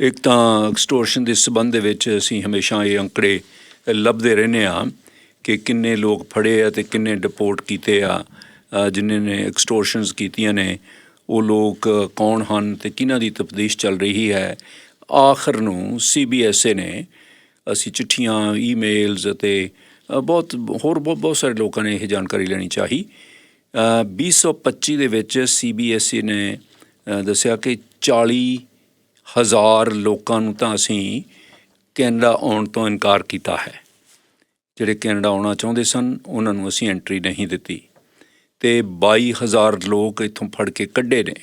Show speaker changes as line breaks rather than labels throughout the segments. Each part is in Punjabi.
ਇੱਕ ਤਾਂ ਐਕਸਟੋਰਸ਼ਨ ਦੇ ਸਬੰਧ ਦੇ ਵਿੱਚ ਅਸੀਂ ਹਮੇਸ਼ਾ ਇਹ ਅੰਕੜੇ ਲੱਭਦੇ ਰਹਿੰਦੇ ਆ ਕਿ ਕਿੰਨੇ ਲੋਕ ਫੜੇ ਆ ਤੇ ਕਿੰਨੇ ਡਿਪੋਰਟ ਕੀਤੇ ਆ ਅ, ਜਿਨ੍ਹਾਂ ਨੇ ਐਕਸਟੋਰਸ਼ਨਸ ਕੀਤੀਆਂ ਨੇ ਉਹ ਲੋਕ ਕੌਣ ਹਨ ਤੇ ਕਿਹਨਾਂ ਦੀ ਤਫਦੀਸ਼ ਚੱਲ ਰਹੀ ਹੈ। ਆਖਰ ਨੂੰ ਸੀਬੀਐਸਏ ਨੇ ਅਸੀਂ ਚਿੱਠੀਆਂ ਈਮੇਲਸ ਅਤੇ ਬਹੁਤ ਹੋਰ ਬਹੁਤ ਬਹੁਤ ਸਾਰੇ ਲੋਕਾਂ ਨੇ ਇਹ ਜਾਣਕਾਰੀ ਲੈਣੀ ਚਾਹੀ। ਅ, 2025 ਦੇ ਵਿੱਚ ਸੀਬੀਐਸਈ ਨੇ ਦੱਸਿਆ ਕਿ 40 ਹਜ਼ਾਰ ਲੋਕਾਂ ਨੂੰ ਤਾਂ ਅਸੀਂ ਕੈਨੇਡਾ ਆਉਣ ਤੋਂ ਇਨਕਾਰ ਕੀਤਾ ਹੈ। ਜਿਹੜੇ ਕੈਨੇਡਾ ਆਉਣਾ ਚਾਹੁੰਦੇ ਸਨ, ਉਹਨਾਂ ਨੂੰ ਅਸੀਂ ਐਂਟਰੀ ਨਹੀਂ ਦਿੱਤੀ। ਤੇ 22000 ਲੋਕ ਇੱਥੋਂ ਫੜ ਕੇ ਕੱਢੇ ਨੇ।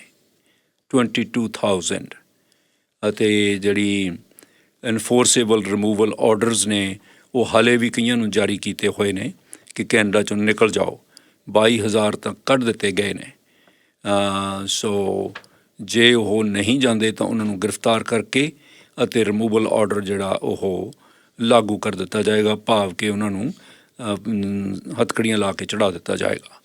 22000 ਅਤੇ ਜਿਹੜੀ ਐਨਫੋਰਸੇਬਲ ਰਿਮੂਵਲ ਆਰਡਰਸ ਨੇ, ਉਹ ਹਾਲੇ ਵੀ ਕਈਆਂ ਨੂੰ ਜਾਰੀ ਕੀਤੇ ਹੋਏ ਨੇ ਕਿ ਕੈਨੇਡਾ ਚੋਂ ਨਿਕਲ ਜਾਓ। 22000 ਤੱਕ ਕੱਢ ਦਿੱਤੇ ਗਏ ਨੇ। ਸੋ ਜੇ ਉਹ ਨਹੀਂ ਜਾਂਦੇ ਤਾਂ ਉਹਨਾਂ ਨੂੰ ਗ੍ਰਿਫਤਾਰ ਕਰਕੇ ਅਤੇ ਰਿਮੂਵਲ ਆਰਡਰ ਜਿਹੜਾ ਉਹ ਲਾਗੂ ਕਰ ਦਿੱਤਾ ਜਾਏਗਾ ਭਾਵ ਕਿ ਉਹਨਾਂ ਨੂੰ ਹੱਥਕੜੀਆਂ ਲਾ ਕੇ ਚੜਾ ਦਿੱਤਾ ਜਾਏਗਾ।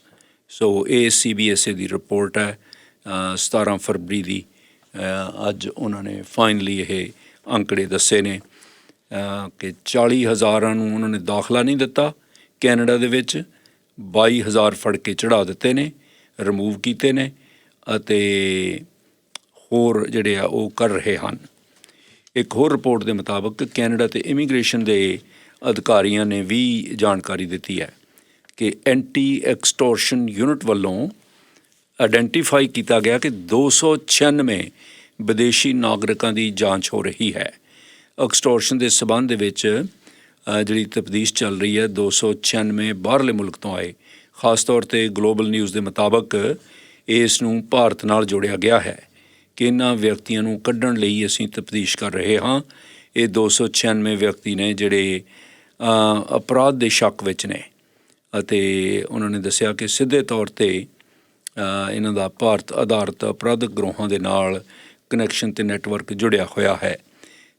ਸੋ ਇਹ ਸੀਬੀਐਸਏ ਦੀ ਰਿਪੋਰਟ ਹੈ ਅ, 17 ਫਰਵਰੀ ਦੀ ਅੱਜ ਉਹਨਾਂ ਨੇ ਫਾਈਨਲੀ ਇਹ ਅੰਕੜੇ ਦੱਸੇ ਨੇ ਕਿ 40 ਹਜ਼ਾਰਾਂ ਨੂੰ ਉਹਨਾਂ ਨੇ ਦਾਖਲਾ ਨਹੀਂ ਦਿੱਤਾ। ਕੈਨੇਡਾ ਦੇ ਵਿੱਚ 22000 ਫੜ ਕੇ ਚੜਾ ਦਿੱਤੇ ਨੇ ਰਿਮੂਵ ਕੀਤੇ ਨੇ ਅਤੇ ਹੋਰ ਜਿਹੜੇ ਆ ਉਹ ਕਰ ਰਹੇ ਹਨ। ਇੱਕ ਹੋਰ ਰਿਪੋਰਟ ਦੇ ਮੁਤਾਬਕ ਕੈਨੇਡਾ ਤੇ ਇਮੀਗ੍ਰੇਸ਼ਨ ਦੇ ਅਧਿਕਾਰੀਆਂ ਨੇ ਵੀ ਜਾਣਕਾਰੀ ਦਿੱਤੀ ਹੈ ਕਿ ਐਂਟੀ ਐਕਸਟੋਰਸ਼ਨ ਯੂਨਿਟ ਵੱਲੋਂ ਆਇਡੈਂਟੀਫਾਈ ਕੀਤਾ ਗਿਆ ਕਿ 296 ਵਿਦੇਸ਼ੀ ਨਾਗਰਿਕਾਂ ਦੀ ਜਾਂਚ ਹੋ ਰਹੀ ਹੈ। ਐਕਸਟੋਰਸ਼ਨ ਦੇ ਸਬੰਧ ਦੇ ਵਿੱਚ ਜਿਹੜੀ ਤਫਤੀਸ਼ ਚੱਲ ਰਹੀ ਹੈ 296 ਬਾਹਰਲੇ ਮੁਲਕ ਤੋਂ ਆਏ, ਖਾਸ ਤੌਰ ਤੇ ਗਲੋਬਲ ਨਿਊਜ਼ ਦੇ ਮੁਤਾਬਕ ਇਸ ਨੂੰ ਭਾਰਤ ਨਾਲ ਜੋੜਿਆ ਗਿਆ ਹੈ। ਕਿ ਇਹਨਾਂ ਵਿਅਕਤੀਆਂ ਨੂੰ ਕੱਢਣ ਲਈ ਅਸੀਂ ਤਫਤੀਸ਼ ਕਰ ਰਹੇ ਹਾਂ। ਇਹ 296 ਵਿਅਕਤੀ ਨੇ ਜਿਹੜੇ ਅਪਰਾਧ ਦੇ ਸ਼ੱਕ ਵਿੱਚ ਨੇ ਅਤੇ ਉਹਨਾਂ ਨੇ ਦੱਸਿਆ ਕਿ ਸਿੱਧੇ ਤੌਰ ਤੇ ਇਹਨਾਂ ਦਾ ਭਾਰਤ ਆਧਾਰਿਤ ਅਪਰਾਧਕ ਗਰੋਹਾਂ ਦੇ ਨਾਲ ਕਨੈਕਸ਼ਨ ਤੇ ਨੈਟਵਰਕ ਜੁੜਿਆ ਹੋਇਆ ਹੈ।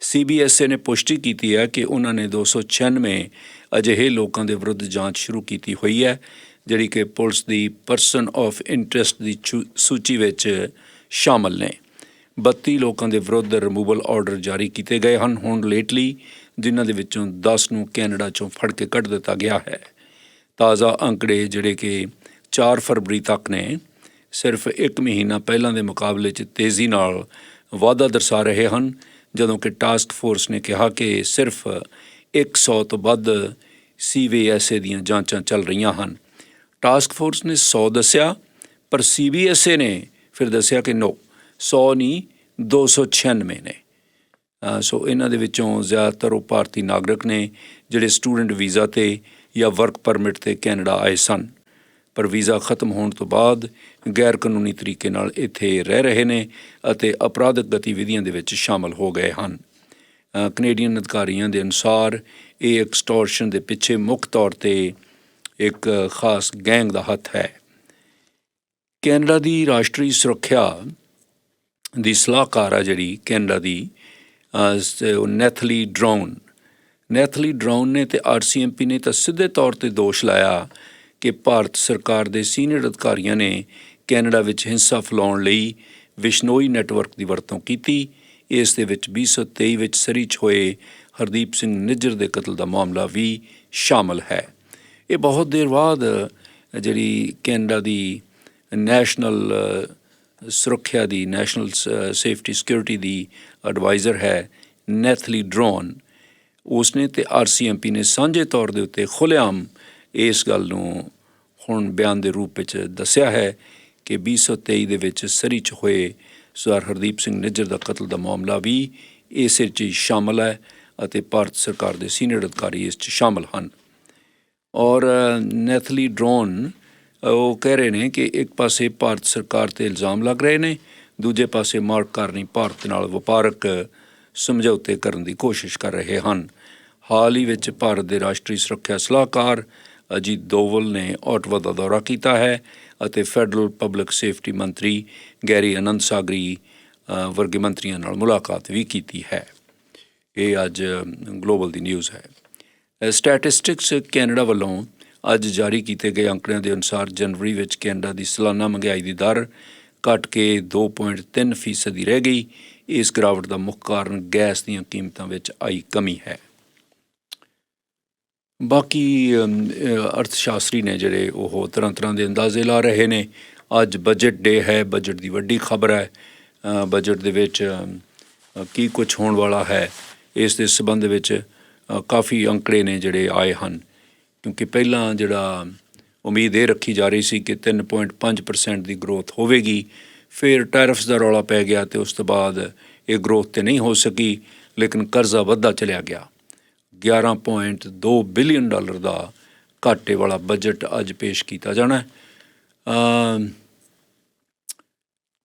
ਸੀਬੀਐਸਏ ਨੇ ਪੁਸ਼ਟੀ ਕੀਤੀ ਹੈ ਕਿ ਉਹਨਾਂ ਨੇ 296 ਅਜਿਹੇ ਲੋਕਾਂ ਦੇ ਵਿਰੁੱਧ ਜਾਂਚ ਸ਼ੁਰੂ ਕੀਤੀ ਹੋਈ ਹੈ, ਜਿਹੜੀ ਕਿ ਪੁਲਿਸ ਦੀ ਪਰਸਨ ਆਫ ਇੰਟਰਸਟ ਦੀ ਚੂ- ਸੂਚੀ ਵਿੱਚ ਸ਼ਾਮਲ ਨੇ। 32 ਲੋਕਾਂ ਦੇ ਵਿਰੁੱਧ ਰਿਮੂਵਲ ਆਰਡਰ ਜਾਰੀ ਕੀਤੇ ਗਏ ਹਨ। ਹੁਣ ਲੇਟਲੀ ਜਿਨ੍ਹਾਂ ਦੇ ਵਿੱਚੋਂ 10 ਨੂੰ ਕੈਨੇਡਾ ਚੋਂ ਫੜ ਕੇ ਕੱਢ ਦਿੱਤਾ ਗਿਆ ਹੈ। ਤਾਜ਼ਾ ਅੰਕੜੇ ਜਿਹੜੇ ਕਿ 4 ਫਰਵਰੀ ਤੱਕ ਨੇ, ਸਿਰਫ ਇੱਕ ਮਹੀਨਾ ਪਹਿਲਾਂ ਦੇ ਮੁਕਾਬਲੇ 'ਚ ਤੇਜ਼ੀ ਨਾਲ ਵਾਧਾ ਦਰਸਾ ਰਹੇ ਹਨ, ਜਦੋਂ ਕਿ ਟਾਸਕ ਫੋਰਸ ਨੇ ਕਿਹਾ ਕਿ ਸਿਰਫ 100 ਤੋਂ ਵੱਧ ਸੀਵੀਐਸਏ ਦੀਆਂ ਜਾਂਚਾਂ ਚੱਲ ਰਹੀਆਂ ਹਨ। ਟਾਸਕ ਫੋਰਸ ਨੇ 100 ਦੱਸਿਆ, ਪਰ ਸੀਬੀਐਸਏ ਨੇ ਫਿਰ ਦੱਸਿਆ ਕਿ ਨੋ 100 ਨਹੀਂ 296 ਨੇ। ਸੋ ਇਹਨਾਂ ਦੇ ਵਿੱਚੋਂ ਜ਼ਿਆਦਾਤਰ ਉਹ ਭਾਰਤੀ ਨਾਗਰਿਕ ਨੇ ਜਿਹੜੇ ਸਟੂਡੈਂਟ ਵੀਜ਼ਾ ਤੇ ਜਾਂ ਵਰਕ ਪਰਮਿਟ ਤੇ ਕੈਨੇਡਾ ਆਏ ਸਨ। ਪਰ ਵੀਜ਼ਾ ਖਤਮ ਹੋਣ ਤੋਂ ਬਾਅਦ ਗੈਰ ਕਾਨੂੰਨੀ ਤਰੀਕੇ ਨਾਲ ਇੱਥੇ ਰਹਿ ਰਹੇ ਨੇ ਅਤੇ ਅਪਰਾਧਿਕ ਗਤੀਵਿਧੀਆਂ ਦੇ ਵਿੱਚ ਸ਼ਾਮਲ ਹੋ ਗਏ ਹਨ। ਅ, ਕੈਨੇਡੀਅਨ ਅਧਿਕਾਰੀਆਂ ਦੇ ਅਨੁਸਾਰ ਇਹ ਐਕਸਟੋਰਸ਼ਨ ਦੇ ਪਿੱਛੇ ਮੁੱਖ ਤੌਰ ਤੇ ਇੱਕ ਖਾਸ ਗੈਂਗ ਦਾ ਹੱਥ ਹੈ। ਕੈਨੇਡਾ ਦੀ ਰਾਸ਼ਟਰੀ ਸੁਰੱਖਿਆ ਦੀ ਸਲਾਹਕਾਰ ਆ ਜਿਹੜੀ ਕੈਨੇਡਾ ਦੀ ਉਹ ਨੈਥਲੀ ਡਰਾਉਨ ਨੈਥਲੀ ਡਰਾਉਨ ਨੇ ਤੇ ਆਰਸੀਐਮਪੀ ਨੇ ਤਾਂ ਸਿੱਧੇ ਤੌਰ ਤੇ ਦੋਸ਼ ਲਾਇਆ ਕਿ ਭਾਰਤ ਸਰਕਾਰ ਦੇ ਸੀਨੀਅਰ ਅਧਿਕਾਰੀਆਂ ਨੇ ਕੈਨੇਡਾ ਵਿੱਚ ਹਿੰਸਾ ਫੈਲਾਉਣ ਲਈ ਵਿਸ਼ਨੋਈ ਨੈਟਵਰਕ ਦੀ ਵਰਤੋਂ ਕੀਤੀ। ਇਸ ਦੇ ਵਿੱਚ 2023 ਵਿੱਚ ਸਰੀ 'ਚ ਹੋਏ ਹਰਦੀਪ ਸਿੰਘ ਨਿੱਜਰ ਦੇ ਕਤਲ ਦਾ ਮਾਮਲਾ ਵੀ ਸ਼ਾਮਲ ਹੈ। ਇਹ ਬਹੁਤ ਦੇਰ ਬਾਅਦ ਜਿਹੜੀ ਕੈਨੇਡਾ ਦੀ ਨੈਸ਼ਨਲ ਸੁਰੱਖਿਆ ਦੀ ਨੈਸ਼ਨਲ ਸੇਫਟੀ ਸਿਕਿਉਰਿਟੀ ਦੀ ਐਡਵਾਈਜ਼ਰ ਹੈ ਨੈਥਲੀ ਡਰੋਨ। ਉਸਨੇ ਤੇ ਆਰਸੀਐਮਪੀ ਨੇ ਸਾਂਝੇ ਤੌਰ ਦੇ ਉੱਤੇ ਖੁੱਲ੍ਹੇਆਮ ਇਸ ਗੱਲ ਨੂੰ ਹੁਣ ਬਿਆਨ ਦੇ ਰੂਪ ਵਿੱਚ ਦੱਸਿਆ ਹੈ ਕਿ 2023 ਦੇ ਵਿੱਚ ਸਰੀ 'ਚ ਹੋਏ ਸਰਦਾਰ ਹਰਦੀਪ ਸਿੰਘ ਨਿੱਜਰ ਦਾ ਕਤਲ ਦਾ ਮਾਮਲਾ ਵੀ ਇਸੇ 'ਚ ਹੀ ਸ਼ਾਮਲ ਹੈ ਅਤੇ ਭਾਰਤ ਸਰਕਾਰ ਦੇ ਸੀਨੀਅਰ ਅਧਿਕਾਰੀ ਇਸ 'ਚ ਸ਼ਾਮਲ ਹਨ। ਔਰ ਨੈਥਲੀ ਡਰੋਨ ਉਹ ਕਹਿ ਰਹੇ ਨੇ ਕਿ ਇੱਕ ਪਾਸੇ ਭਾਰਤ ਸਰਕਾਰ ਤੇ ਇਲਜ਼ਾਮ ਲੱਗ ਰਹੇ ਨੇ, ਦੂਜੇ ਪਾਸੇ ਮਾਰਕ ਕਰਨੀ ਭਾਰਤ ਨਾਲ ਵਪਾਰਕ ਸਮਝੌਤੇ ਕਰਨ ਦੀ ਕੋਸ਼ਿਸ਼ ਕਰ ਰਹੇ ਹਨ। ਹਾਲ ਹੀ ਵਿੱਚ ਭਾਰਤ ਦੇ ਰਾਸ਼ਟਰੀ ਸੁਰੱਖਿਆ ਸਲਾਹਕਾਰ ਅਜੀਤ ਦੋਵਲ ਨੇ ਆਟਵਾ ਦਾ ਦੌਰਾ ਕੀਤਾ ਹੈ ਅਤੇ ਫੈਡਰਲ ਪਬਲਿਕ ਸੇਫਟੀ ਮੰਤਰੀ ਗੈਰੀ ਅਨੰਦ ਸਾਗਰੀ ਵਰਗੇ ਮੰਤਰੀਆਂ ਨਾਲ ਮੁਲਾਕਾਤ ਵੀ ਕੀਤੀ ਹੈ। ਇਹ ਅੱਜ ਗਲੋਬਲ ਦੀ ਨਿਊਜ਼ ਹੈ। ਸਟੈਟਿਸਟਿਕਸ ਕੈਨੇਡਾ ਵੱਲੋਂ ਅੱਜ ਜਾਰੀ ਕੀਤੇ ਗਏ ਅੰਕੜਿਆਂ ਦੇ ਅਨੁਸਾਰ ਜਨਵਰੀ ਵਿੱਚ ਕੈਨੇਡਾ ਦੀ ਸਾਲਾਨਾ ਮਹਿੰਗਾਈ ਦੀ ਦਰ ਘਟ ਕੇ 2.3 ਫੀਸਦੀ ਰਹਿ ਗਈ। ਇਸ ਗਿਰਾਵਟ ਦਾ ਮੁੱਖ ਕਾਰਨ ਗੈਸ ਦੀਆਂ ਕੀਮਤਾਂ ਵਿੱਚ ਆਈ ਕਮੀ ਹੈ। ਬਾਕੀ ਅਰਥਸ਼ਾਸਤਰੀ ਨੇ ਜਿਹੜੇ ਉਹ ਤਰ੍ਹਾਂ ਤਰ੍ਹਾਂ ਦੇ ਅੰਦਾਜ਼ੇ ਲਾ ਰਹੇ ਨੇ। ਅੱਜ ਬਜਟ ਡੇ ਹੈ, ਬਜਟ ਦੀ ਵੱਡੀ ਖਬਰ ਹੈ। ਬਜਟ ਦੇ ਵਿੱਚ ਕੀ ਕੁਝ ਹੋਣ ਵਾਲਾ ਹੈ, ਇਸ ਦੇ ਸਬੰਧ ਵਿੱਚ ਕਾਫੀ ਅੰਕੜੇ ਨੇ ਜਿਹੜੇ ਆਏ ਹਨ। ਕਿਉਂਕਿ ਪਹਿਲਾਂ ਜਿਹੜਾ ਉਮੀਦ ਇਹ ਰੱਖੀ ਜਾ ਰਹੀ ਸੀ ਕਿ 3.5% ਦੀ ਗਰੋਥ ਹੋਵੇਗੀ, ਫਿਰ ਟੈਰਿਫਸ ਦਾ ਰੌਲਾ ਪੈ ਗਿਆ ਤੇ ਉਸ ਤੋਂ ਬਾਅਦ ਇਹ ਗਰੋਥ ਤੇ ਨਹੀਂ ਹੋ ਸਕੀ, ਲੇਕਿਨ ਕਰਜ਼ਾ ਵੱਧਦਾ ਚਲਿਆ ਗਿਆ। 11.2 ਬਿਲੀਅਨ ਡਾਲਰ ਦਾ ਘਾਟੇ ਵਾਲਾ ਬਜਟ ਅੱਜ ਪੇਸ਼ ਕੀਤਾ ਜਾਣਾ ਹੈ। ਅਮ,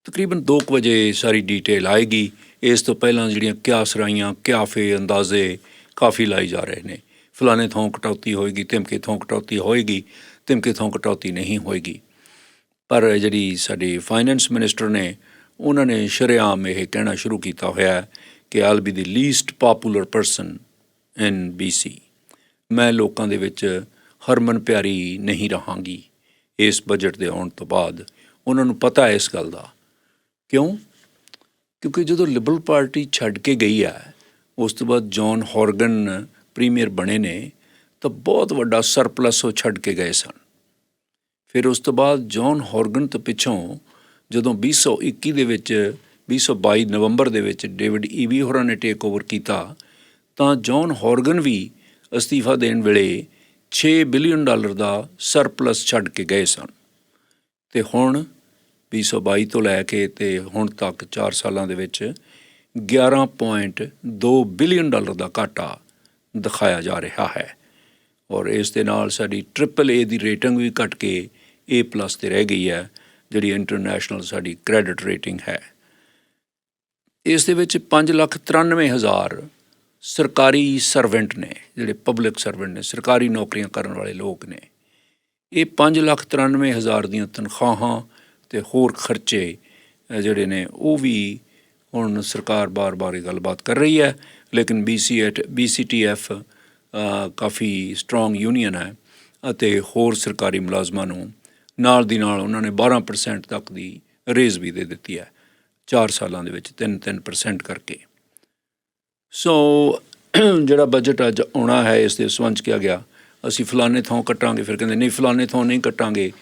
ਤਕਰੀਬਨ 2 ਵਜੇ ਸਾਰੀ ਡਿਟੇਲ ਆਏਗੀ। ਇਸ ਤੋਂ ਪਹਿਲਾਂ ਜਿਹੜੀਆਂ ਕਿਆਸਰਾਈਆਂ ਕਿਆਫੇ ਅੰਦਾਜ਼ੇ ਕਾਫੀ ਲਾਈ ਜਾ ਰਹੇ ਨੇ। ਫਲਾਣੇ ਥੋਂ ਕਟੌਤੀ ਹੋਏਗੀ ਤਿਮਕੇ ਥੋਂ ਕਟੌਤੀ ਹੋਏਗੀ ਤਿਮਕੇ ਥੋਂ ਕਟੌਤੀ ਨਹੀਂ ਹੋਏਗੀ। ਪਰ ਜਿਹੜੀ ਸਾਡੀ ਫਾਈਨੈਂਸ ਮਿਨਿਸਟਰ ਨੇ, ਉਹਨਾਂ ਨੇ ਸ਼ਰੇਆਮ ਇਹ ਕਹਿਣਾ ਸ਼ੁਰੂ ਕੀਤਾ ਹੋਇਆ ਕਿ Eby the least popular person in BC ਮੈਂ ਲੋਕਾਂ ਦੇ ਵਿੱਚ ਹਰਮਨ ਪਿਆਰੀ ਨਹੀਂ ਰਹਾਂਗੀ ਇਸ ਬਜਟ ਦੇ ਆਉਣ ਤੋਂ ਬਾਅਦ। ਉਹਨਾਂ ਨੂੰ ਪਤਾ ਹੈ ਇਸ ਗੱਲ ਦਾ। ਕਿਉਂ? ਕਿਉਂਕਿ ਜਦੋਂ ਲਿਬਰਲ ਪਾਰਟੀ ਛੱਡ ਕੇ ਗਈ ਹੈ, ਉਸ ਤੋਂ ਬਾਅਦ ਜੌਨ ਹੌਰਗਨ ਪ੍ਰੀਮੀਅਰ ਬਣੇ ਨੇ, ਤਾਂ ਬਹੁਤ ਵੱਡਾ ਸਰਪਲਸ ਉਹ ਛੱਡ ਕੇ ਗਏ ਸਨ। ਫਿਰ ਉਸ ਤੋਂ ਬਾਅਦ ਜੌਨ ਹੌਰਗਨ ਤੋਂ ਪਿੱਛੋਂ ਜਦੋਂ 2021 ਦੇ ਵਿੱਚ 2022 ਨਵੰਬਰ ਦੇ ਵਿੱਚ ਡੇਵਿਡ ਈਵੀ ਹੋਰਾਂ ਨੇ ਟੇਕ ਓਵਰ ਕੀਤਾ, ਤਾਂ ਜੌਨ ਹੌਰਗਨ ਵੀ ਅਸਤੀਫਾ ਦੇਣ ਵੇਲੇ 6 ਬਿਲੀਅਨ ਡਾਲਰ ਦਾ ਸਰਪਲਸ ਛੱਡ ਕੇ ਗਏ ਸਨ। ਤੇ ਹੁਣ 2022 ਤੋਂ ਲੈ ਕੇ ਤੇ ਹੁਣ ਤੱਕ 4 ਸਾਲਾਂ ਦੇ ਵਿੱਚ 11.2 ਬਿਲੀਅਨ ਡਾਲਰ ਦਾ ਘਾਟਾ ਦਿਖਾਇਆ ਜਾ ਰਿਹਾ ਹੈ। ਔਰ ਇਸ ਦੇ ਨਾਲ ਸਾਡੀ ਟ੍ਰਿਪਲ ਏ ਦੀ ਰੇਟਿੰਗ ਵੀ ਘਟ ਕੇ A+ ਤੇ ਰਹਿ ਗਈ ਹੈ, ਜਿਹੜੀ ਇੰਟਰਨੈਸ਼ਨਲ ਸਾਡੀ ਕ੍ਰੈਡਿਟ ਰੇਟਿੰਗ ਹੈ। ਇਸ ਦੇ ਵਿੱਚ 593000 ਸਰਕਾਰੀ ਸਰਵੈਂਟ ਨੇ, ਜਿਹੜੇ ਪਬਲਿਕ ਸਰਵੈਂਟ ਨੇ, ਸਰਕਾਰੀ ਨੌਕਰੀਆਂ ਕਰਨ ਵਾਲੇ ਲੋਕ ਨੇ। ਇਹ 593000 ਦੀਆਂ ਤਨਖਾਹਾਂ ਤੇ ਹੋਰ ਖਰਚੇ ਜਿਹੜੇ ਨੇ, ਉਹ ਵੀ ਹੁਣ ਸਰਕਾਰ ਬਾਰ-ਬਾਰ ਇਹ ਗੱਲਬਾਤ ਕਰ ਰਹੀ ਹੈ। ਲੇਕਿਨ BCT BCTF ਅ, ਕਾਫੀ ਸਟਰੋਂਗ ਯੂਨੀਅਨ ਹੈ ਅਤੇ ਹੋਰ ਸਰਕਾਰੀ ਮੁਲਾਜ਼ਮਾਂ ਨੂੰ ਨਾਲ ਦੀ ਨਾਲ ਉਹਨਾਂ ਨੇ 12% ਤੱਕ ਦੀ ਰੇਜ਼ ਵੀ ਦੇ ਦਿੱਤੀ ਹੈ 4 ਸਾਲਾਂ ਦੇ ਵਿੱਚ 3-3% ਕਰਕੇ। ਸੋ ਜਿਹੜਾ ਬਜਟ ਅੱਜ ਆਉਣਾ ਹੈ ਇਸ ਦੇ ਸੰਬੰਧ ਕਿਹਾ ਗਿਆ ਅਸੀਂ ਫਲਾਣੇ ਥਾਂ ਕੱਟਾਂਗੇ ਫਿਰ ਕਹਿੰਦੇ ਨਹੀਂ ਫਲਾਣੇ ਥਾਂ ਨਹੀਂ ਕੱਟਾਂਗੇ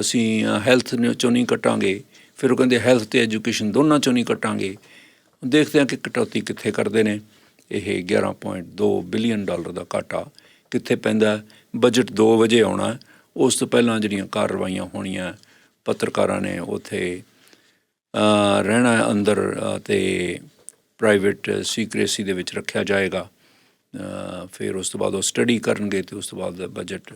ਅਸੀਂ ਹੈਲਥ ਚੋਂ ਨਹੀਂ ਕੱਟਾਂਗੇ ਫਿਰ ਉਹ ਕਹਿੰਦੇ ਹੈਲਥ ਤੇ ਐਜੂਕੇਸ਼ਨ ਦੋਨਾਂ ਚੋਂ ਨਹੀਂ ਕੱਟਾਂਗੇ। ਦੇਖਦੇ ਹਾਂ ਕਿ ਕਟੌਤੀ ਕਿੱਥੇ ਕਰਦੇ ਨੇ। ਇਹ 11.2 ਬਿਲੀਅਨ ਡਾਲਰ ਦਾ ਘਾਟਾ ਕਿੱਥੇ ਪੈਂਦਾ? ਬਜਟ 2 ਵਜੇ ਆਉਣਾ। ਉਸ ਤੋਂ ਪਹਿਲਾਂ ਜਿਹੜੀਆਂ ਕਾਰਵਾਈਆਂ ਹੋਣੀਆਂ ਪੱਤਰਕਾਰਾਂ ਨੇ ਉੱਥੇ ਰਹਿਣਾ ਅੰਦਰ ਅ, ਤੇ ਪ੍ਰਾਈਵੇਟ ਸੀਕ੍ਰੇਸੀ ਦੇ ਵਿੱਚ ਰੱਖਿਆ ਜਾਏਗਾ। ਫਿਰ ਉਸ ਤੋਂ ਬਾਅਦ ਉਹ ਸਟੱਡੀ ਕਰਨਗੇ ਤੇ ਉਸ ਤੋਂ ਬਾਅਦ ਬਜਟ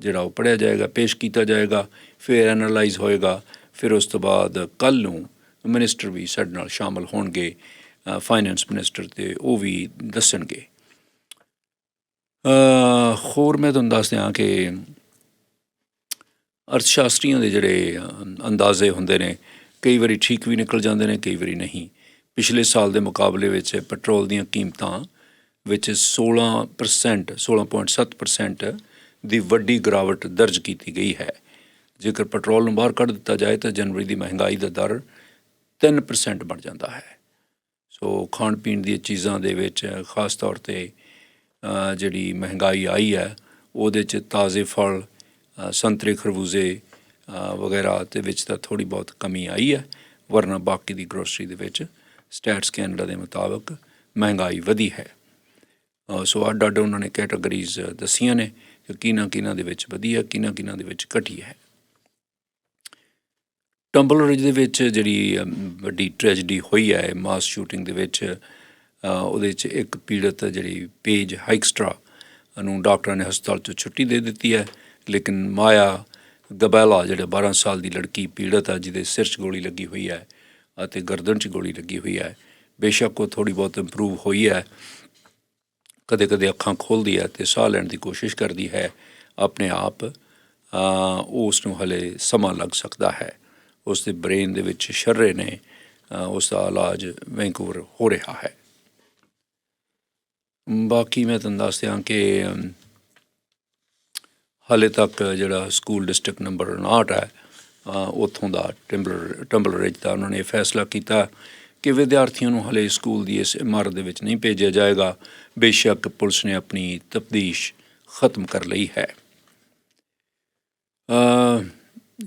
ਜਿਹੜਾ ਉਹ ਪੜਿਆ ਜਾਏਗਾ ਪੇਸ਼ ਕੀਤਾ ਜਾਏਗਾ ਫਿਰ ਐਨਾਲਾਈਜ਼ ਹੋਏਗਾ। ਫਿਰ ਉਸ ਤੋਂ ਬਾਅਦ ਕੱਲ ਨੂੰ ਮਿਨਿਸਟਰ ਵੀ ਸਾਡੇ ਨਾਲ ਸ਼ਾਮਲ ਹੋਣਗੇ। ਫਾਈਨੈਂਸ ਮਿਨਿਸਟਰ ਤੇ ਉਹ ਵੀ ਦੱਸਣਗੇ। ਹੋਰ ਮੈਂ ਤੁਹਾਨੂੰ ਦੱਸ ਦਿਆਂ ਕਿ ਅਰਥਸ਼ਾਸਤਰੀਆਂ ਦੇ ਜਿਹੜੇ ਅੰਦਾਜ਼ੇ ਹੁੰਦੇ ਨੇ, ਕਈ ਵਾਰੀ ਠੀਕ ਵੀ ਨਿਕਲ ਜਾਂਦੇ ਨੇ, ਕਈ ਵਾਰੀ ਨਹੀਂ। ਪਿਛਲੇ ਸਾਲ ਦੇ ਮੁਕਾਬਲੇ ਵਿੱਚ ਪੈਟਰੋਲ ਦੀਆਂ ਕੀਮਤਾਂ ਵਿੱਚ 16% 16.7% ਦੀ ਵੱਡੀ ਗਿਰਾਵਟ ਦਰਜ ਕੀਤੀ ਗਈ ਹੈ। ਜੇਕਰ ਪੈਟਰੋਲ ਨੂੰ ਬਾਹਰ ਕੱਢ ਦਿੱਤਾ ਜਾਏ ਤਾਂ ਜਨਵਰੀ ਦੀ ਮਹਿੰਗਾਈ ਦਾ ਦਰ 3% ਬਣ ਜਾਂਦਾ ਹੈ। ਸੋ ਖਾਣ ਪੀਣ ਦੀਆਂ ਚੀਜ਼ਾਂ ਦੇ ਵਿੱਚ, ਖਾਸ ਤੌਰ ਤੇ ਜਿਹੜੀ ਮਹਿੰਗਾਈ ਆਈ ਹੈ, ਉਹਦੇ ਚ ਤਾਜ਼ੇ ਫਲ ਸੰਤਰੇ, ਖਰਬੂਜ਼ੇ ਵਗੈਰਾ ਦੇ ਵਿੱਚ ਤਾਂ ਥੋੜੀ ਬਹੁਤ ਕਮੀ ਆਈ ਹੈ, ਵਰਨਾ ਬਾਕੀ ਦੀ ਗਰੋਸਰੀ ਦੇ ਵਿੱਚ ਸਟੈਟਸ ਕੈਨੇਡਾ ਦੇ ਮੁਤਾਬਕ ਮਹਿੰਗਾਈ ਵਧੀ ਹੈ। ਸੋ ਅੱਡ ਅੱਡ ਉਹਨਾਂ ਨੇ ਕੈਟਾਗਰੀਜ਼ ਦੱਸੀਆਂ ਨੇ ਕਿ ਕਿਹਨਾਂ ਕਿਹਨਾਂ ਦੇ ਵਿੱਚ ਵਧੀ ਹੈ ਕਿਹਨਾਂ ਕਿਹਨਾਂ ਦੇ ਵਿੱਚ ਘਟੀ ਹੈ। ਟੰਬਲ ਰਿਜ ਦੇ ਵਿੱਚ ਜਿਹੜੀ ਵੱਡੀ ਟ੍ਰੈਜਡੀ ਹੋਈ ਹੈ ਮਾਸ ਸ਼ੂਟਿੰਗ ਦੇ ਵਿੱਚ ਉਹਦੇ ਵਿੱਚ ਇੱਕ ਪੀੜਤ ਜਿਹੜੀ ਪੇਜ ਹਾਈਕਸਟਰਾ ਨੂੰ ਡਾਕਟਰਾਂ ਨੇ ਹਸਪਤਾਲ ਤੋਂ ਛੁੱਟੀ ਦੇ ਦਿੱਤੀ ਹੈ, ਲੇਕਿਨ ਮਾਇਆ ਗਬੈਲਾ, ਜਿਹੜੇ 12 ਸਾਲ ਦੀ ਲੜਕੀ ਪੀੜਤ ਹੈ ਜਿਹਦੇ ਸਿਰ 'ਚ ਗੋਲੀ ਲੱਗੀ ਹੋਈ ਹੈ ਅਤੇ ਗਰਦਨ 'ਚ ਗੋਲੀ ਲੱਗੀ ਹੋਈ ਹੈ, ਬੇਸ਼ੱਕ ਉਹ ਥੋੜੀ ਬਹੁਤ ਇੰਪਰੂਵ ਹੋਈ ਹੈ ਕਦੇ ਕਦੇ ਅੱਖਾਂ ਖੋਲ੍ਹਦੀ ਹੈ ਤੇ ਸਾਹ ਲੈਣ ਦੀ ਕੋਸ਼ਿਸ਼ ਕਰਦੀ ਹੈ, ਆਪਣੇ ਆਪ ਉਸ ਨੂੰ ਹਲੇ ਸਮਾਂ ਲੱਗ ਸਕਦਾ ਹੈ। ਉਸ ਦੇ ਬ੍ਰੇਨ ਦੇ ਵਿੱਚ ਸ਼ਰਰੇ ਨੇ ਅ, ਉਸ ਦਾ ਇਲਾਜ ਵੈਂਕੂਵਰ ਹੋ ਰਿਹਾ ਹੈ। ਬਾਕੀ ਮੈਂ ਤੁਹਾਨੂੰ ਦੱਸ ਦਿਆਂ ਕਿ ਹਾਲੇ ਤੱਕ ਜਿਹੜਾ ਸਕੂਲ ਡਿਸਟ੍ਰਿਕਟ ਨੰਬਰ 59 ਹੈ ਉੱਥੋਂ ਦਾ ਟਿੰਬਲਰ ਟੰਬਲ ਰਿਜ ਦਾ ਉਹਨਾਂ ਨੇ ਫੈਸਲਾ ਕੀਤਾ ਕਿ ਵਿਦਿਆਰਥੀਆਂ ਨੂੰ ਹਲੇ ਸਕੂਲ ਦੀ ਇਸ ਇਮਾਰਤ ਦੇ ਵਿੱਚ ਨਹੀਂ ਭੇਜਿਆ ਜਾਏਗਾ। ਬੇਸ਼ੱਕ ਪੁਲਿਸ ਨੇ ਆਪਣੀ ਤਫਤੀਸ਼ ਖਤਮ ਕਰ ਲਈ ਹੈ। ਅ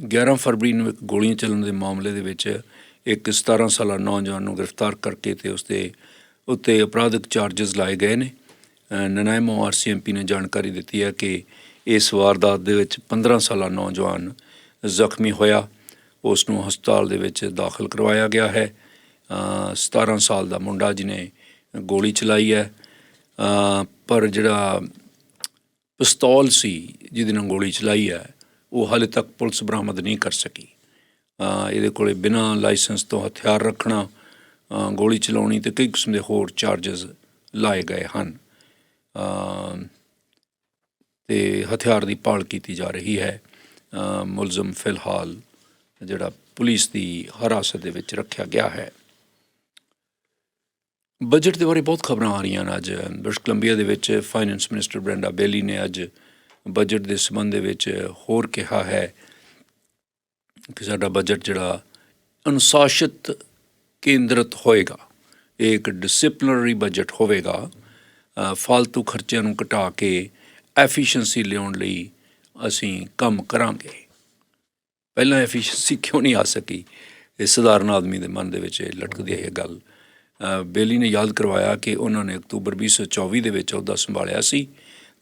11 ਫਰਵਰੀ ਨੂੰ ਇੱਕ ਗੋਲੀਆਂ ਚੱਲਣ ਦੇ ਮਾਮਲੇ ਦੇ ਵਿੱਚ ਇੱਕ 17 ਸਾਲਾ ਨੌਜਵਾਨ ਨੂੰ ਗ੍ਰਿਫਤਾਰ ਕਰਕੇ ਤੇ ਉਸਦੇ ਉੱਤੇ ਅਪਰਾਧਿਕ ਚਾਰजेस ਲਾਏ ਗਏ ਨੇ। ਅ, ਨਨਾਇਮੋ ਆਰਸੀਐਮਪੀ ਨੇ ਜਾਣਕਾਰੀ ਦਿੱਤੀ ਹੈ ਕਿ ਇਸ ਵਾਰਦਾਤ ਦੇ ਵਿੱਚ 15 ਸਾਲਾ ਨੌਜਵਾਨ ਜ਼ਖਮੀ ਹੋਇਆ। ਉਸ ਨੂੰ ਹਸਪਤਾਲ ਦੇ ਵਿੱਚ ਦਾਖਲ ਕਰਵਾਇਆ ਗਿਆ ਹੈ। ਅ, 17 ਸਾਲ ਦਾ ਮੁੰਡਾ ਜਿਹਨੇ ਗੋਲੀ ਚਲਾਈ ਹੈ। ਪਰ ਜਿਹੜਾ ਪਿਸਤੌਲ ਸੀ ਜਿਹਦੇ ਨਾਲ ਗੋਲੀ ਚਲਾਈ ਹੈ ਉਹ ਹਾਲੇ ਤੱਕ ਪੁਲਿਸ ਬਰਾਮਦ ਨਹੀਂ ਕਰ ਸਕੀ। ਇਹਦੇ ਕੋਲੇ ਬਿਨਾਂ ਲਾਇਸੈਂਸ ਤੋਂ ਹਥਿਆਰ ਰੱਖਣਾ ਗੋਲੀ ਚਲਾਉਣੀ ਤੇ ਕਈ ਕਿਸਮ ਦੇ ਹੋਰ ਚਾਰजेस ਲਾਏ ਗਏ ਹਨ। ਅ, ਤੇ ਹਥਿਆਰ ਦੀ ਭਾਲ ਕੀਤੀ ਜਾ ਰਹੀ ਹੈ। ਮੁਲਜ਼ਮ ਫਿਲਹਾਲ ਜਿਹੜਾ ਪੁਲਿਸ ਦੀ ਹਿਰਾਸਤ ਦੇ ਵਿੱਚ ਰੱਖਿਆ ਗਿਆ ਹੈ। ਬਜਟ ਦੇ ਬਾਰੇ ਬਹੁਤ ਖਬਰਾਂ ਆ ਰਹੀਆਂ ਨੇ ਅੱਜ। ਬ੍ਰਿਟਿਸ਼ ਕੋਲੰਬੀਆ ਦੇ ਵਿੱਚ ਫਾਈਨੈਂਸ ਮਿਨਿਸਟਰ ਬ੍ਰੈਂਡਾ ਬੇਲੀ ਨੇ ਅੱਜ ਬਜਟ ਦੇ ਸੰਬੰਧ ਦੇ ਵਿੱਚ ਹੋਰ ਕਿਹਾ ਹੈ ਕਿ ਸਾਡਾ ਬਜਟ ਜਿਹੜਾ ਅਨੁਸ਼ਾਸਿਤ ਕੇਂਦਰਿਤ ਹੋਏਗਾ ਇਹ ਇੱਕ ਡਿਸਪਲਿਨਰੀ ਬਜਟ ਹੋਵੇਗਾ ਅ, ਫालतू ਖਰਚਿਆਂ ਨੂੰ ਘਟਾ ਕੇ ਐਫੀਸ਼ੀਐਂਸੀ ਲਿਆਉਣ ਲਈ ਅਸੀਂ ਕੰਮ ਕਰਾਂਗੇ। ਪਹਿਲਾਂ ਐਫੀਸ਼ੀਐਂਸੀ ਕਿਉਂ ਨਹੀਂ ਆ ਸਕੀ? ਇਹ ਸਧਾਰਨ ਆਦਮੀ ਦੇ ਮਨ ਦੇ ਵਿੱਚ ਇਹ ਲਟਕਦੀ ਹੈ ਇਹ ਗੱਲ ਬੇਲੀ ਨੇ ਯਾਦ ਕਰਵਾਇਆ ਕਿ ਉਹਨਾਂ ਨੇ ਅਕਤੂਬਰ 2024 ਦੇ ਵਿੱਚ ਅਹੁਦਾ ਸੰਭਾਲਿਆ ਸੀ।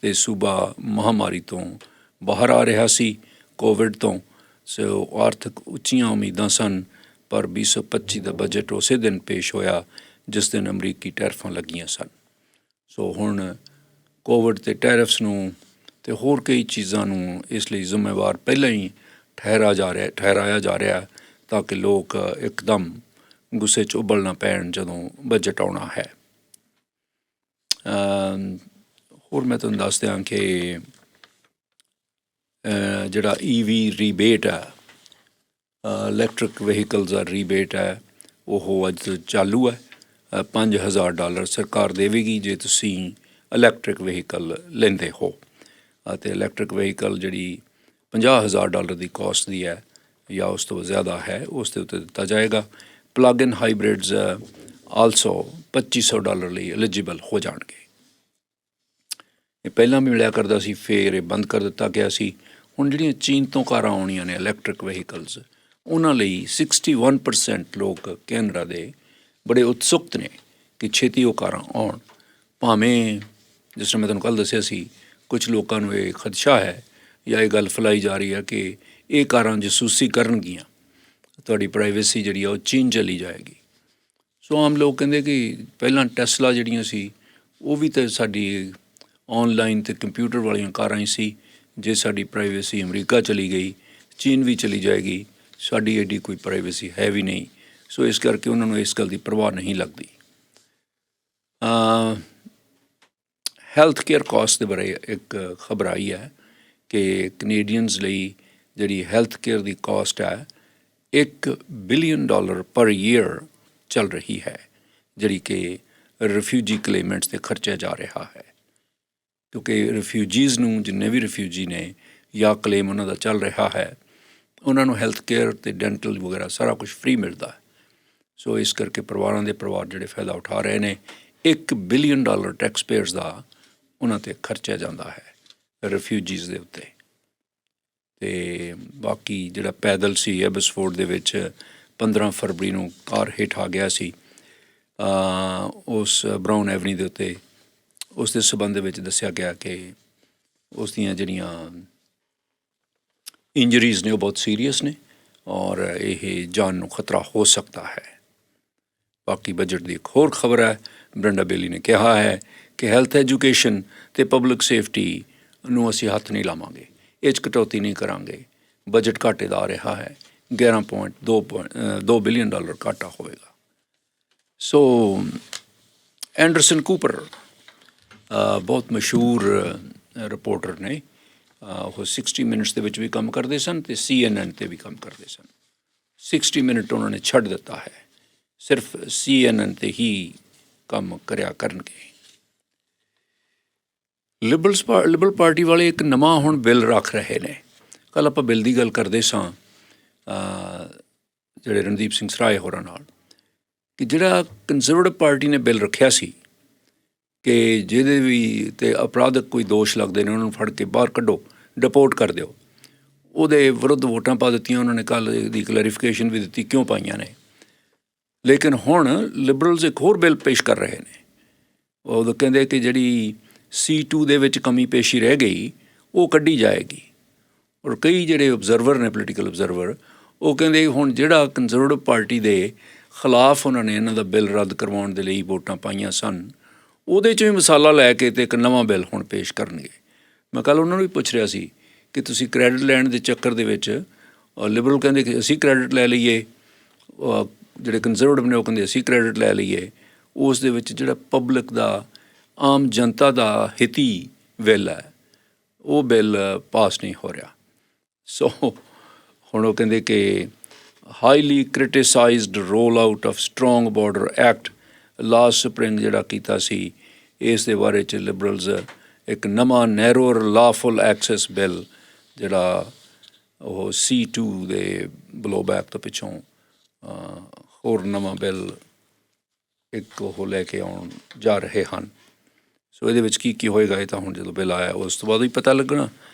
ਤੇ ਸੂਬਾ ਮਹਾਮਾਰੀ ਤੋਂ ਬਾਹਰ ਆ ਰਿਹਾ ਸੀ ਕੋਵਿਡ ਤੋਂ। ਸੋ ਆਰਥਿਕ ਉੱਚੀਆਂ ਉਮੀਦਾਂ ਸਨ, ਪਰ 2025 ਦਾ ਬਜਟ ਉਸੇ ਦਿਨ ਪੇਸ਼ ਹੋਇਆ, ਜਿਸ ਦਿਨ ਅਮਰੀਕੀ ਟੈਰਫਾਂ ਲੱਗੀਆਂ ਸਨ। ਸੋ ਹੁਣ ਕੋਵਿਡ ਤੇ ਟੈਰਫਸ ਨੂੰ ਤੇ ਹੋਰ ਕਈ ਚੀਜ਼ਾਂ ਨੂੰ ਇਸ ਲਈ ਜ਼ਿੰਮੇਵਾਰ ਪਹਿਲਾਂ ਹੀ ਠਹਿਰਾ ਜਾ ਰਿਹਾ, ਠਹਿਰਾਇਆ ਜਾ ਰਿਹਾ, ਤਾਂ ਕਿ ਲੋਕ ਇੱਕਦਮ ਗੁੱਸੇ 'ਚ ਉਬਲ ਨਾ ਪੈਣ ਜਦੋਂ ਬਜਟ ਆਉਣਾ ਹੈ। ਹੋਰ ਮੈਂ ਤੁਹਾਨੂੰ ਦੱਸ ਦਿਆਂ ਕਿ ਅ, ਜਿਹੜਾ ਈਵੀ ਰੀਬੇਟ ਹੈ ਇਲੈਕਟ੍ਰਿਕ ਵਹੀਕਲਸ ਦਾ ਰੀਬੇਟ ਹੈ ਉਹ ਅੱਜ ਤੋਂ ਚਾਲੂ ਹੈ। ਅ, 5000 ਡਾਲਰ ਸਰਕਾਰ ਦੇਵੇਗੀ ਜੇ ਤੁਸੀਂ ਇਲੈਕਟ੍ਰਿਕ ਵਹੀਕਲ ਲੈਂਦੇ ਹੋ। ਅਤੇ ਇਲੈਕਟ੍ਰਿਕ ਵਹੀਕਲ ਜਿਹੜੀ 50000 ਡਾਲਰ ਦੀ ਕਾਸਟ ਦੀ ਹੈ ਜਾਂ ਉਸ ਤੋਂ ਜ਼ਿਆਦਾ ਹੈ ਉਸ ਦੇ ਉੱਤੇ ਦਿੱਤਾ ਜਾਏਗਾ। Plug in hybrids also 2500 dollar ਲਈ ਐਲੀਜੀਬਲ ਹੋ ਜਾਣਗੇ। ਇਹ ਪਹਿਲਾਂ ਵੀ ਮਿਲਿਆ ਕਰਦਾ ਸੀ, ਫੇਰ ਇਹ ਬੰਦ ਕਰ ਦਿੱਤਾ ਗਿਆ ਸੀ। ਹੁਣ ਜਿਹੜੀਆਂ ਚੀਨ ਤੋਂ ਕਾਰਾਂ ਆਉਣੀਆਂ ਨੇ ਇਲੈਕਟ੍ਰਿਕ ਵਹੀਕਲਸ ਉਹਨਾਂ ਲਈ 61% ਲੋਕ ਕੈਨੇਡਾ ਦੇ ਬੜੇ ਉਤਸੁਕਤ ਨੇ ਕਿ ਛੇਤੀ ਉਹ ਕਾਰਾਂ ਆਉਣ। ਭਾਵੇਂ, ਜਿਸ ਤਰ੍ਹਾਂ ਮੈਂ ਤੁਹਾਨੂੰ ਕੱਲ ਦੱਸਿਆ ਸੀ ਕੁਝ ਲੋਕਾਂ ਨੂੰ ਇਹ ਖਦਸ਼ਾ ਹੈ ਜਾਂ ਇਹ ਗੱਲ ਫੈਲਾਈ ਜਾ ਰਹੀ ਹੈ ਕਿ ਇਹ ਕਾਰਾਂ ਜਸੂਸੀ ਕਰਨਗੀਆਂ। ਤੁਹਾਡੀ ਪ੍ਰਾਈਵੇਸੀ ਜਿਹੜੀ ਆ, ਉਹ ਚੀਨ ਚਲੀ ਜਾਏਗੀ। ਸੋ ਆਮ ਲੋਕ ਕਹਿੰਦੇ ਕਿ ਪਹਿਲਾਂ ਟੈਸਲਾ ਜਿਹੜੀਆਂ ਸੀ, ਉਹ ਵੀ ਤਾਂ ਸਾਡੀ ਆਨਲਾਈਨ ਤੇ ਕੰਪਿਊਟਰ ਵਾਲੀਆਂ ਕਾਰਾਂ ਹੀ ਸੀ, ਜੇ ਸਾਡੀ ਪ੍ਰਾਈਵੇਸੀ ਅਮਰੀਕਾ ਚਲੀ ਗਈ, ਚੀਨ ਵੀ ਚਲੀ ਜਾਏਗੀ, ਸਾਡੀ ਐਡੀ ਕੋਈ ਪ੍ਰਾਈਵੇਸੀ ਹੈ ਵੀ ਨਹੀਂ। ਸੋ ਇਸ ਕਰਕੇ ਉਹਨਾਂ ਨੂੰ ਇਸ ਗੱਲ ਦੀ ਪਰਵਾਹ ਨਹੀਂ ਲੱਗਦੀ। ਹੈਲਥ ਕੇਅਰ ਕਾਸਟ ਦੇ ਬਾਰੇ ਇੱਕ ਖਬਰ ਆਈ ਹੈ ਕਿ ਕੈਨੇਡੀਅਨਸ ਲਈ ਜਿਹੜੀ ਹੈਲਥ ਕੇਅਰ ਦੀ ਕਾਸਟ ਹੈ 1 ਬਿਲੀਅਨ ਡਾਲਰ ਪਰ ਈਅਰ ਚੱਲ ਰਹੀ ਹੈ, ਜਿਹੜੀ ਕਿ ਰਿਫਿਊਜੀ ਕਲੇਮੈਂਟਸ ਤੇ ਖਰਚਿਆ ਜਾ ਰਿਹਾ ਹੈ। ਕਿਉਂਕਿ ਰਿਫਿਊਜੀਜ਼ ਨੂੰ, ਜਿੰਨੇ ਵੀ ਰਿਫਿਊਜੀ ਨੇ ਜਾਂ ਕਲੇਮ ਉਹਨਾਂ ਦਾ ਚੱਲ ਰਿਹਾ ਹੈ, ਉਹਨਾਂ ਨੂੰ ਹੈਲਥ ਕੇਅਰ ਤੇ ਡੈਂਟਲ ਵਗੈਰਾ ਸਾਰਾ ਕੁਝ ਫ੍ਰੀ ਮਿਲਦਾ ਹੈ। ਸੋ ਇਸ ਕਰਕੇ ਪਰਿਵਾਰਾਂ ਦੇ ਪਰਿਵਾਰ ਜਿਹੜੇ ਫਾਇਦਾ ਉਠਾ ਰਹੇ ਨੇ 1 ਬਿਲੀਅਨ ਡਾਲਰ ਟੈਕਸ ਪੇਅਰਸ ਦਾ ਉਹਨਾਂ ਤੇ ਖਰਚਿਆ ਜਾਂਦਾ ਹੈ ਰਿਫਿਊਜੀਜ਼ ਦੇ ਉੱਤੇ। ਤੇ ਬਾਕੀ ਜਿਹੜਾ ਪੈਦਲ ਸੀ ਐਬਸਫੋਰਡ ਦੇ ਵਿੱਚ 15 ਫਰਵਰੀ ਨੂੰ ਕਾਰ ਹੇਠ ਆ ਗਿਆ ਸੀ ਉਸ ਬ੍ਰਾਊਨ ਐਵਨੀ ਦੇ ਉੱਤੇ ਉਸ ਦੇ ਸਬੰਧ ਵਿੱਚ ਦੱਸਿਆ ਗਿਆ ਕਿ ਉਸ ਦੀਆਂ ਜਿਹੜੀਆਂ ਇੰਜਰੀਜ਼ ਨੇ ਉਹ ਬਹੁਤ ਸੀਰੀਅਸ ਨੇ ਔਰ ਇਹ ਜਾਨ ਨੂੰ ਖਤਰਾ ਹੋ ਸਕਦਾ ਹੈ। ਬਾਕੀ ਬਜਟ ਦੀ ਇੱਕ ਹੋਰ ਖਬਰ ਹੈ, ਬ੍ਰੈਂਡਾ ਬੇਲੀ ਨੇ ਕਿਹਾ ਹੈ ਕਿ ਹੈਲਥ ਐਜੂਕੇਸ਼ਨ ਤੇ ਪਬਲਿਕ ਸੇਫਟੀ ਨੂੰ ਅਸੀਂ ਹੱਥ ਨਹੀਂ ਲਾਵਾਂਗੇ। ਇਹ 'ਚ ਕਟੌਤੀ ਨਹੀਂ ਕਰਾਂਗੇ। ਬਜਟ ਘਾਟੇ ਦਾ ਆ ਰਿਹਾ ਹੈ। 11.2 ਬਿਲੀਅਨ ਡਾਲਰ ਘਾਟਾ ਹੋਵੇਗਾ। ਸੋ ਐਂਡਰਸਨ ਕੂਪਰ ਬਹੁਤ ਮਸ਼ਹੂਰ ਰਿਪੋਰਟਰ ਨੇ। ਉਹ 60 ਮਿੰਟਸ ਦੇ ਵਿੱਚ ਵੀ ਕੰਮ ਕਰਦੇ ਸਨ ਤੇ CNN ਤੇ ਵੀ ਕੰਮ ਕਰਦੇ ਸਨ। 60 ਮਿੰਟ ਉਹਨਾਂ ਨੇ ਛੱਡ ਦਿੱਤਾ ਹੈ। ਸਿਰਫ CNN ਤੇ ਹੀ ਕੰਮ ਕਰਿਆ ਕਰਨਗੇ। ਲਿਬਰਲਸ ਪਾ- ਲਿਬਰਲ ਪਾਰਟੀ ਵਾਲੇ ਇੱਕ ਨਵਾਂ ਹੁਣ ਬਿੱਲ ਰੱਖ ਰਹੇ ਨੇ। ਕੱਲ ਆਪਾਂ ਬਿੱਲ ਦੀ ਗੱਲ ਕਰਦੇ ਸਾਂ ਜਿਹੜੇ ਰਣਦੀਪ ਸਿੰਘ ਸਰਾਏ ਹੋਰਾਂ ਨਾਲ, ਕਿ ਜਿਹੜਾ ਕੰਜ਼ਰਵੇਟਿਵ ਪਾਰਟੀ ਨੇ ਬਿੱਲ ਰੱਖਿਆ ਸੀ ਕਿ ਜਿਹਦੇ ਵੀ ਤੇ ਅਪਰਾਧਕ ਕੋਈ ਦੋਸ਼ ਲੱਗਦੇ ਨੇ, ਉਹਨਾਂ ਨੂੰ ਫੜ ਕੇ ਬਾਹਰ ਕੱਢੋ ਡਿਪੋਰਟ ਕਰ ਦਿਓ। ਉਹਦੇ ਵਿਰੁੱਧ ਵੋਟਾਂ ਪਾ ਦਿੱਤੀਆਂ, ਉਹਨਾਂ ਨੇ ਕੱਲ ਦੀ ਕਲੈਰੀਫਿਕੇਸ਼ਨ ਵੀ ਦਿੱਤੀ ਕਿਉਂ ਪਾਈਆਂ ਨੇ। ਲੇਕਿਨ ਹੁਣ ਲਿਬਰਲਸ ਇੱਕ ਹੋਰ ਬਿੱਲ ਪੇਸ਼ ਕਰ ਰਹੇ ਨੇ। ਉਹ ਕਹਿੰਦੇ ਕਿ ਜਿਹੜੀ C2 ਦੇ ਵਿੱਚ ਕਮੀ ਪੇਸ਼ੀ ਰਹਿ ਗਈ, ਉਹ ਕੱਢੀ ਜਾਏਗੀ। ਔਰ ਕਈ ਜਿਹੜੇ ਆਬਜ਼ਰਵਰ ਨੇ ਪੋਲੀਟੀਕਲ ਆਬਜ਼ਰਵਰ ਉਹ ਕਹਿੰਦੇ ਹੁਣ ਜਿਹੜਾ ਕੰਜ਼ਰਵੇਟਿਵ ਪਾਰਟੀ ਦੇ ਖਿਲਾਫ ਉਹਨਾਂ ਨੇ ਇਹਨਾਂ ਦਾ ਬਿੱਲ ਰੱਦ ਕਰਵਾਉਣ ਦੇ ਲਈ ਵੋਟਾਂ ਪਾਈਆਂ ਸਨ ਉਹਦੇ ਚੋਂ ਹੀ ਮਸਾਲਾ ਲੈ ਕੇ ਤੇ ਇੱਕ ਨਵਾਂ ਬਿੱਲ ਹੁਣ ਪੇਸ਼ ਕਰਨਗੇ। ਮੈਂ ਕੱਲ ਉਹਨਾਂ ਨੂੰ ਵੀ ਪੁੱਛ ਰਿਹਾ ਸੀ ਕਿ ਤੁਸੀਂ ਕ੍ਰੈਡਿਟ ਲੈਣ ਦੇ ਚੱਕਰ ਦੇ ਵਿੱਚ ਲਿਬਰਲ ਕਹਿੰਦੇ ਕਿ ਅਸੀਂ ਕ੍ਰੈਡਿਟ ਲੈ ਲਈਏ ਜਿਹੜੇ ਕੰਜ਼ਰਵੇਟਿਵ ਨੇ ਉਹ ਕਹਿੰਦੇ ਅਸੀਂ ਕ੍ਰੈਡਿਟ ਲੈ ਲਈਏ। ਉਸ ਦੇ ਵਿੱਚ ਜਿਹੜਾ ਪਬਲਿਕ ਦਾ, ਆਮ ਜਨਤਾ ਦਾ ਹਿਤੀ ਬਿੱਲ ਹੈ, ਉਹ ਬਿੱਲ ਪਾਸ ਨਹੀਂ ਹੋ ਰਿਹਾ। ਸੋ ਹੁਣ ਉਹ ਕਹਿੰਦੇ ਕਿ highly criticised roll out of strong border act last spring ਜਿਹੜਾ ਕੀਤਾ ਸੀ ਇਸ ਦੇ ਬਾਰੇ ਚ ਲਿਬਰਲਸ ਇੱਕ ਨਵਾਂ ਨੈਰੋਰ ਲਾਫੁਲ ਐਕਸੈਸ ਬਿੱਲ ਜਿਹੜਾ ਉਹ C2 ਦੇ ਬਲੋਬੈਕ ਤੋਂ ਪਿੱਛੋਂ ਹੋਰ ਨਵਾਂ ਬਿੱਲ ਇੱਕ ਉਹ ਲੈ ਕੇ ਆਉਣ ਜਾ ਰਹੇ ਹਨ। ਸੋ ਇਹਦੇ ਵਿੱਚ ਕੀ ਕੀ ਹੋਏਗਾ ਇਹ ਤਾਂ ਹੁਣ ਜਦੋਂ ਬਿੱਲ ਆਇਆ, ਉਸ ਤੋਂ ਬਾਅਦ ਹੀ ਪਤਾ ਲੱਗਣਾ।